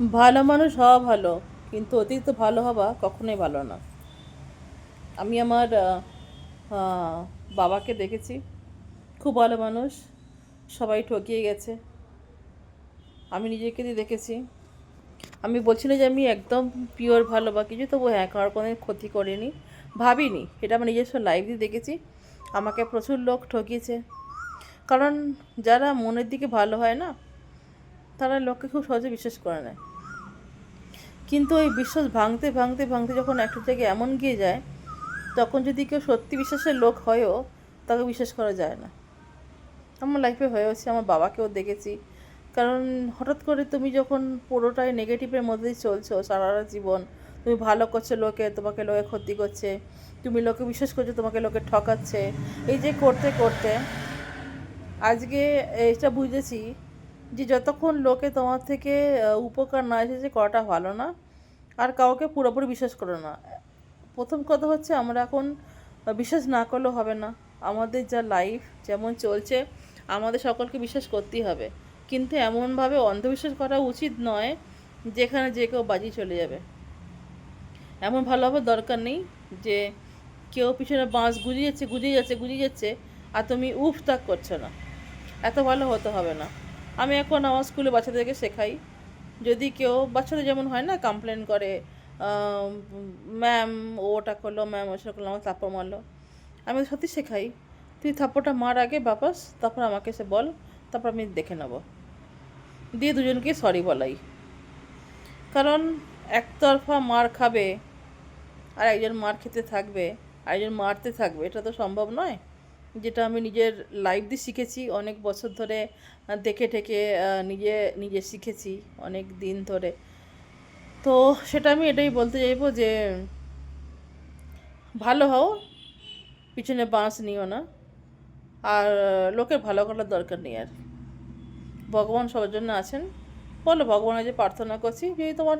ভালো মানুষ হওয়া ভালো, কিন্তু অতিরিক্ত ভালো হওয়া কখনোই ভালো না। আমি আমার বাবাকে দেখেছি, খুব ভালো মানুষ, সবাই ঠকিয়ে গেছে। আমি নিজেকে দিয়ে দেখেছি। আমি বলছি না যে আমি একদম পিওর ভালো বা কিছু তবু হ্যাঁ কারোর কোনো ক্ষতি করিনি, ভাবিনি। এটা আমার নিজস্ব লাইফ দিয়ে দেখেছি। আমাকে প্রচুর লোক ঠকিয়েছে। কারণ যারা মনের দিকে ভালো হয় না তারা লোককে খুব সহজে বিশ্বাস করে নেয়। কিন্তু ওই বিশ্বাস ভাঙতে ভাঙতে ভাঙতে যখন একটা জায়গায় এমন গিয়ে যায়, তখন যদি কেউ সত্যি বিশ্বাসের লোক হয়ও, তাকে বিশ্বাস করা যায় না। আমার লাইফে হয়েছে আমার বাবাকেও দেখেছি। কারণ হঠাৎ করে তুমি যখন পুরোটাই নেগেটিভের মধ্যেই চলছো, সারা জীবন, তুমি ভালো করছ লোকে, তোমাকে লোকে ক্ষতি করছে, তুমি লোকে বিশ্বাস করছ, তোমাকে লোকে ঠকাচ্ছে, এই যে করতে করতে, আজকে এটা বুঝেছি যে যতক্ষণ লোকে তোমার থেকে উপকার না এসেছে করাটা ভালো না, আর কাউকে পুরোপুরি বিশ্বাস করো না। প্রথম কথা হচ্ছে আমরা এখন বিশ্বাস না করলেও হবে না। আমাদের যা লাইফ যেমন চলছে, আমাদের সকলকে বিশ্বাস করতেই হবে। কিন্তু এমনভাবে অন্ধবিশ্বাস করা উচিত নয়, যেখানে যে কেউ বাজি চলে যাবে। এমন ভালো হবার দরকার নেই যে কেউ পিছনে বাঁশ গুজিয়ে যাচ্ছে গুজিয়ে যাচ্ছে গুজিয়ে যাচ্ছে, আর তুমি উফ তাক করছ না। এত ভালো হতে হবে না। আমি এখন আমার স্কুলে বাচ্চাদেরকে শেখাই। যদি কেউ, বাচ্চাদের যেমন হয় না কমপ্লেন করে ম্যাম ওটা করল ম্যাম ওটা করল আমার থাপ্পড় মারলো। আমি সত্যি শেখাই। তুই থাপ্পড়টা মার আগে, বাপাস, তারপর আমাকে সে বল, তারপর আমি দেখে নেব। দিয়ে দুজনকে সরি বলাই। কারণ একতরফা মার খাবে, আর একজন মার খেতে থাকবে, আর একজন মারতে থাকবে, এটা তো সম্ভব নয়। যেটা আমি নিজের লাইফ দিয়ে শিখেছি, অনেক বছর ধরে দেখে ঠেকে নিজে নিজে শিখেছি অনেক দিন ধরে। তো সেটা আমি এটাই বলতে চাইব যে, ভালো হও, পিছনে বাঁশ নিও না, আর লোকের ভালো করার দরকার নেই আর ভগবান সবার জন্য আছেন। বলো ভগবানের যে প্রার্থনা করছি, যদি তোমার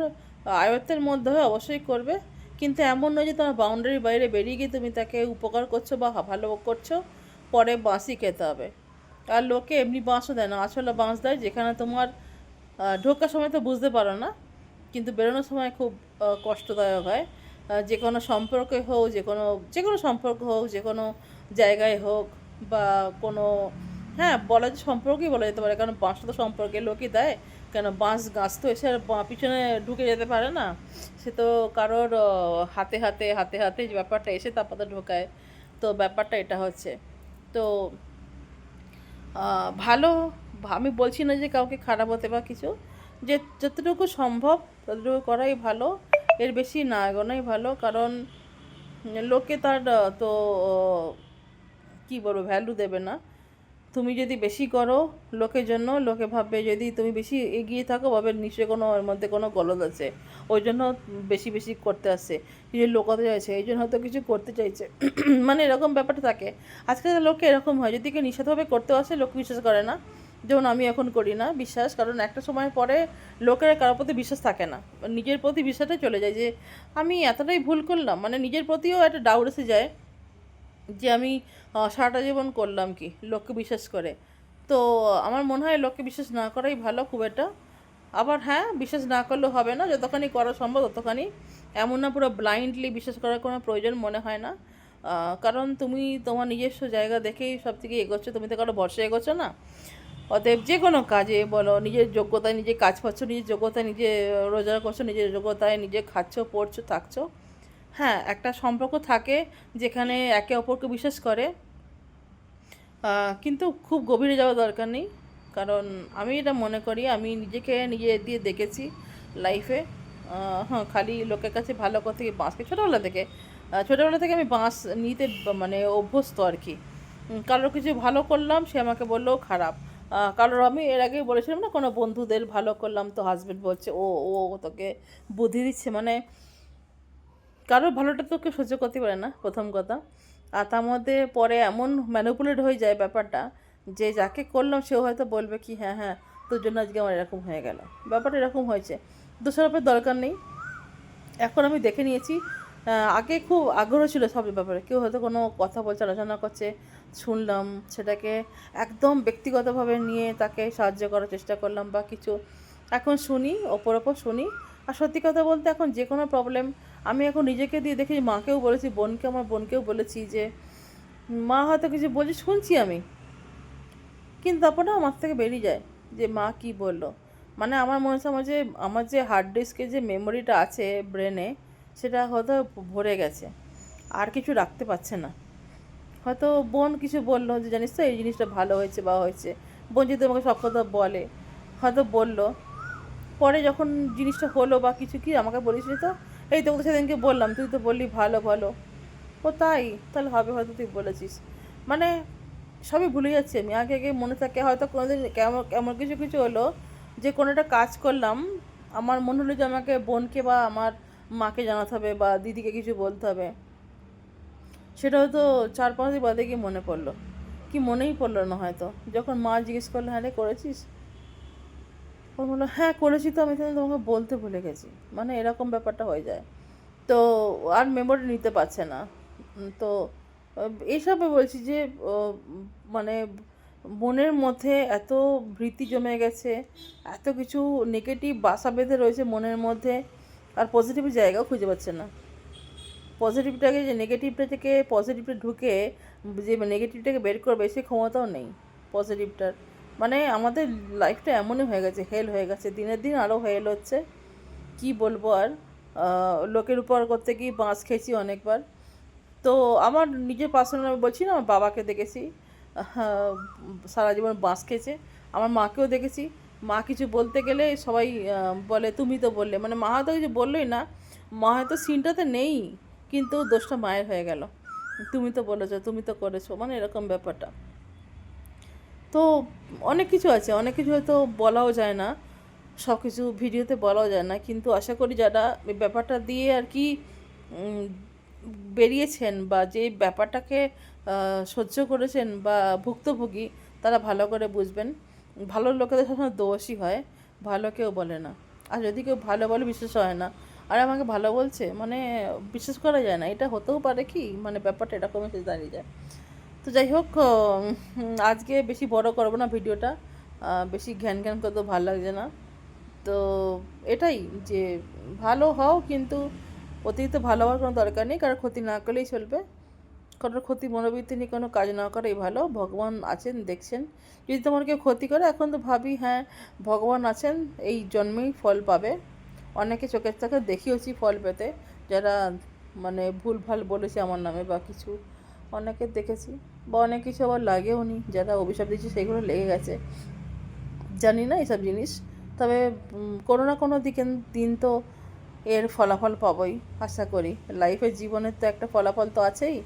আয়ত্তের মধ্যে হয় অবশ্যই করবে, কিন্তু এমন নয় যে তোমার বাউন্ডারির বাইরে বেরিয়ে গিয়ে তুমি তাকে উপকার করছ বা ভালো করছ। পরে বাঁশই খেতে হবে। আর লোকে এমনি বাঁশও দেয় না। আসলে বাঁশ দেয়, যেখানে তোমার ঢোকার সময় তো বুঝতে পারো না, কিন্তু বেরোনোর সময় খুব কষ্টদায়ক হয়। যে কোনো সম্পর্কে হোক, যে কোনো যে কোনো সম্পর্ক হোক, যে কোনো জায়গায় হোক বা কোনো হ্যাঁ বলা যে সম্পর্কেই বলা যেতে পারে, কারণ বাঁশটা তো সম্পর্কে লোকই দেয়। কেন বাঁশ গাছ তো এসে আর পিছনে ঢুকে যেতে পারে না। সে তো কারোর হাতে হাতে হাতে হাতে যে ব্যাপারটা এসে তারপরে ঢোকায়। তো ব্যাপারটা এটা হচ্ছে। তো ভালো আমি বলছি না যে কাউকে খারাপ হতে বা কিছু, যে যতটুকু সম্ভব ততটুকু করাই ভালো, এর বেশি না এগোনাই ভালো, কারণ লোকে তার তো কী বলব ভ্যালু দেবে না। তুমি যদি বেশি করো লোকের জন্য, লোকে ভাববে যদি তুমি বেশি এগিয়ে থাকো, ভাবে নিশ্চয়ই কোনো ওর মধ্যে কোনো গলদ আছে। ওই জন্য বেশি বেশি করতে আসছে কিছু লোকাতে চাইছে এই জন্য হয়তো কিছু করতে চাইছে। মানে এরকম ব্যাপারটা থাকে। আজকাল লোকে এরকম হয়, যদি কেউ নিষেধভাবে করতে আসে, লোক বিশ্বাস করে না। যেমন আমি এখন করি না বিশ্বাস, কারণ একটা সময় পরে লোকের কারোর প্রতি বিশ্বাস থাকে না। নিজের প্রতি বিশ্বাসটাই চলে যায় যে, আমি এতটাই ভুল করলাম। মানে নিজের প্রতিও একটা ডাউট এসে যায়। যে আমি সারাটা জীবন করলাম কি, লোককে বিশ্বাস করে। তো, আমার মনে হয় লোককে বিশ্বাস না করাই ভালো খুব একটা। আবার হ্যাঁ বিশ্বাস না করলেও হবে না, যতখানি করা সম্ভব ততখানি। এমন না পুরো ব্লাইন্ডলি বিশ্বাস করার কোনো প্রয়োজন মনে হয় না। কারণ তুমি তোমার নিজস্ব জায়গা দেখেই সব থেকে এগোচ্ছ, তুমি তো কারও ভরসা এগোচ্ছ না। অতএব যে কোনো কাজে বলো, নিজের যোগ্যতায় নিজে কাজ পাচ্ছ নিজের যোগ্যতায় নিজে রোজগার করছ, নিজের যোগ্যতায় নিজে খাচ্ছ, পড়ছো, থাকছো। হ্যাঁ একটা সম্পর্ক থাকে যেখানে একে অপরকে বিশ্বাস করে। কিন্তু খুব গভীরে যাওয়া দরকার নেই। কারণ আমি এটা মনে করি, আমি নিজেকে নিজে দিয়ে দেখেছি লাইফে হ্যাঁ খালি লোকের কাছে ভালো কথা থেকে বাঁশকে ছোটোবেলা থেকে ছোটোবেলা থেকে আমি বাঁশ নিতে মানে অভ্যস্ত আর কি। কারোর কিছু ভালো করলাম, সে আমাকে বলল খারাপ। কারোর আমি এর আগেই বলেছিলাম না, কোনো বন্ধুদের ভালো করলাম তো হাজবেন্ড বলছে, ও ও তোকে বুদ্ধি দিচ্ছে। মানে কারোর ভালোটা তো কেউ সহ্য করতে পারে না, প্রথম কথা। আর তার মধ্যে পরে এমন ম্যানুপুলেট হয়ে যায় ব্যাপারটা যে যাকে করলাম সেও হয়তো বলবে কি হ্যাঁ হ্যাঁ তোর জন্য আজকে আমার এরকম হয়ে গেল। ব্যাপারটা এরকম হয়েছে। দোষারোপের দরকার নেই। এখন আমি দেখে নিয়েছি আগে খুব আগ্রহ ছিল সব ব্যাপারে। কেউ হয়তো কোনো কথা বলছে, আলোচনা করছে, শুনলাম, সেটাকে একদম ব্যক্তিগতভাবে নিয়ে তাকে সাহায্য করার চেষ্টা করলাম বা কিছু। এখন শুনি, ওপর ওপর শুনি। আর সত্যি কথা বলতে এখন যে কোনো প্রবলেম আমি এখন নিজেকে দিয়ে দেখি মাকেও বলেছি, বোনকে, আমার বোনকেও বলেছি যে, মা হয়তো কিছু বলছে, শুনছি আমি। কিন্তু তারপরে আমার থেকে বেরিয়ে যায় যে, মা কি বলল? মানে আমার মনে হচ্ছে আমার যে আমার যে হার্ড ডিস্কে যে মেমোরিটা আছে ব্রেনে সেটা হয়তো ভরে গেছে। আর কিছু রাখতে পারছে না। হয়তো বোন কিছু বলল যে, জানিস তো, এই জিনিসটা ভালো হয়েছে বা হয়েছে। বোন যদি আমাকে সব কথা বলে, হয়তো বলল। পরে যখন জিনিসটা হলো বা কিছু কি আমাকে বলিস তো এই তো সেদিনকে বললাম, তুই তো বললি ভালো ভালো। ও তাই? তাহলে হবে হয়তো তুই বলেছিস। মানে সবই ভুলে যাচ্ছি আমি। আগে আগে মনে থাকে হয়তো কোনোদিন কেমন কেমন কিছু কিছু হলো, যে কোনো একটা কাজ করলাম, আমার মনে হলো যে আমাকে বোনকে বা আমার মাকে জানাতে হবে বা দিদিকে কিছু বলতে হবে। সেটা হয়তো চার পাঁচ দিন বাদে গিয়ে মনে পড়ল? কি মনেই পড়ল না হয়তো। যখন মা জিজ্ঞেস করল হ্যাঁ রে, করেছিস? ও বলল হ্যাঁ করেছি তো, আমি তো তোমাকে বলতে ভুলে গেছি। মানে এরকম ব্যাপারটা হয়ে যায়। তো আর মেমোরি নিতে পারছে না। তো এইসবে বলছি যে মানে মনের মধ্যে এত ভীতি জমে গেছে, এত কিছু নেগেটিভ বাসা বেঁধে রয়েছে মনের মধ্যে, আর পজিটিভ জায়গাও খুঁজে পাচ্ছে না। পজিটিভটাকে যে নেগেটিভটা থেকে পজিটিভটা ঢুকে, যে নেগেটিভটাকে বের করবে, সে ক্ষমতাও নেই পজিটিভটার মানে আমাদের লাইফটা এমনই হয়ে গেছে হেল হয়ে গেছে। দিনের দিন আরও হেল হচ্ছে। কি বলব আর? লোকের উপর করতে গিয়ে বাঁশ খেয়েছি অনেকবার। তো আমার নিজের পার্সোনাল আমি বলছি না, আমার বাবাকে দেখেছি। সারা জীবন বাঁশ খেয়েছে। আমার মাকেও দেখেছি। মা কিছু বলতে গেলে সবাই বলে, তুমি তো বললে। মানে মা হয়তো কিছু বললোই না, মা হয়তো সিনটাতে নেই, কিন্তু দোষটা মায়ের হয়ে গেল। তুমি তো বলেছ, তুমি তো করেছ। মানে এরকম ব্যাপারটা। তো অনেক কিছু আছে, অনেক কিছু হয়তো বলাও যায় না, সব কিছু ভিডিওতে বলাও যায় না, কিন্তু আশা করি যারা ব্যাপারটা দিয়ে আর কি বেরিয়েছেন বা যে ব্যাপারটাকে সহ্য করেছেন বা ভুক্তভোগী, তারা ভালো করে বুঝবেন। ভালো লোকেদের সবসময় দোষই হয়, ভালো কেউ বলে না। আর যদি কেউ ভালো বলে, বিশ্বাস হয় না। আর আমাকে ভালো বলছে মানে বিশ্বাস করা যায় না। এটা হতেও পারে কি? মানে ব্যাপারটা এরকম এসে দাঁড়িয়ে যায়। তো যাই হোক আজকে বেশি বড় করব না ভিডিওটা। বেশি ঘ্যান ঘ্যান করতে ভালো লাগছে না। তো এটাই যে ভালো হও, কিন্তু অতিরিক্ত ভালো হওয়ার কোনো দরকার নেই, কারণ ক্ষতি না করলেই চলবে। কারোর ক্ষতি মনোবৃত্তি নিয়ে কোনো কাজ না করাই ভালো। ভগবান আছেন, দেখছেন। যদি তোমার কেউ ক্ষতি করে, এখন তো ভাবি হ্যাঁ ভগবান আছেন, এই জন্মেই ফল পাবে। অনেকে চোখের চোখে দেখিয়েছি ফল পেতে, যারা মানে ভুল ভালো বলেছে আমার নামে বা কিছু। অনেকে দেখেছি বা অনেক কিছু আবার লাগেও নি, যারা অভিশাপ দিচ্ছে সেগুলো লেগে গেছে। জানি না এসব জিনিস, তবে কোনো না কোনো দিকে দিন তো এর ফলাফল পাবই, আশা করি। লাইফের জীবনের তো একটা ফলাফল তো আছেই।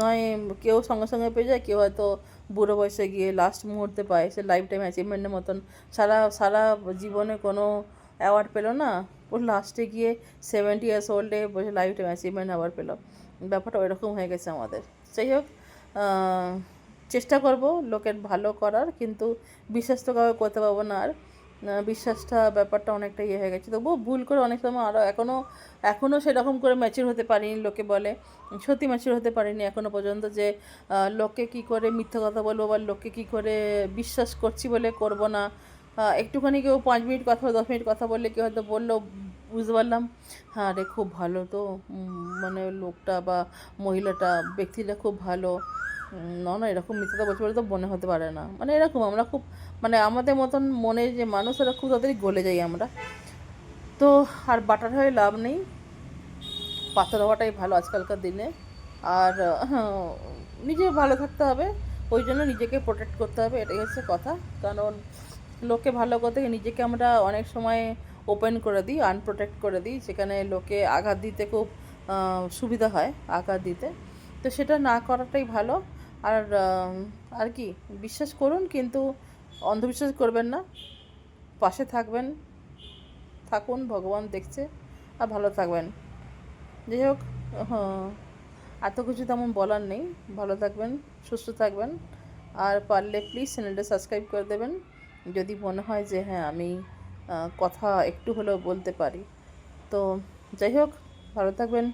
নয়, কেউ সঙ্গে সঙ্গে পেয়ে যায়, কেউ হয়তো বুড়ো বয়সে গিয়ে লাস্ট মুহূর্তে পায়, সে লাইফ টাইম অ্যাচিভমেন্টের মতন। সারা সারা জীবনে কোনো অ্যাওয়ার্ড পেল না ও লাস্টে গিয়ে সেভেন্টি ইয়ার্স ওল্ডে বসে লাইফ টাইম অ্যাচিভমেন্ট অ্যাওয়ার্ড পেল ব্যাপারটা ওইরকম হয়ে গেছে আমাদের। যাই হোক চেষ্টা করব লোকের ভালো করার, কিন্তু বিশ্বাস তো কাউকে করতে পারব না আর। বিশ্বাসটা, ব্যাপারটা অনেকটা ইয়ে হয়ে গেছে। তবুও ভুল করে অনেক সময় আরও এখনও এখনও সেরকম করে ম্যাচিউর হতে পারিনি লোকে বলে। সত্যি ম্যাচিউর হতে পারিনি এখনও পর্যন্ত যে লোককে কী করে মিথ্যা কথা বলব বা লোককে কী করে বিশ্বাস করছি বলে করব না। একটুখানি কেউ পাঁচ মিনিট কথা, দশ মিনিট কথা বললে কেউ হয়তো বলল, বুঝতে পারলাম। হ্যাঁ রে, খুব ভালো তো। মানে লোকটা বা মহিলাটা, ব্যক্তিটা খুব ভালো। না না, এরকম মিথ্যাটা বলছে বলে তো মনে হতে পারে না। মানে এরকম আমরা খুব মানে আমাদের মতন মনে যে মানুষ এরা খুব তাড়াতাড়ি গলে যাই আমরা। তো আর বাটার হয়ে লাভ নেই। পাথর হওয়াটাই ভালো আজকালকার দিনে। আর নিজে ভালো থাকতে হবে। ওই জন্য নিজেকে প্রোটেক্ট করতে হবে, এটাই হচ্ছে কথা। কারণ লোকে ভালো গিয়ে নিজেকে আমরা অনেক সময় ওপেন করে দিই আনপ্রোটেক্ট করে দিই সেখানে লোকে আঘাত দিতে খুব সুবিধা হয় আঘাত দিতে। তো সেটা না করাটাই ভালো। আর আর কি বিশ্বাস করুন কিন্তু অন্ধবিশ্বাস করবেন না। পাশে থাকবেন থাকুন ভগবান দেখছে আর ভালো থাকবেন। যাই হোক হ্যাঁ, এত কিছু তেমন বলার নেই। ভালো থাকবেন সুস্থ থাকবেন। আর পারলে প্লিজ চ্যানেলটা সাবস্ক্রাইব করে দেবেন। যদি মনে হয় যে হ্যাঁ আমি কথা একটু হলেও বলতে পারি। তো যাই হোক, ভালো থাকবেন।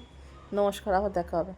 নমস্কার, আবার দেখা হবে।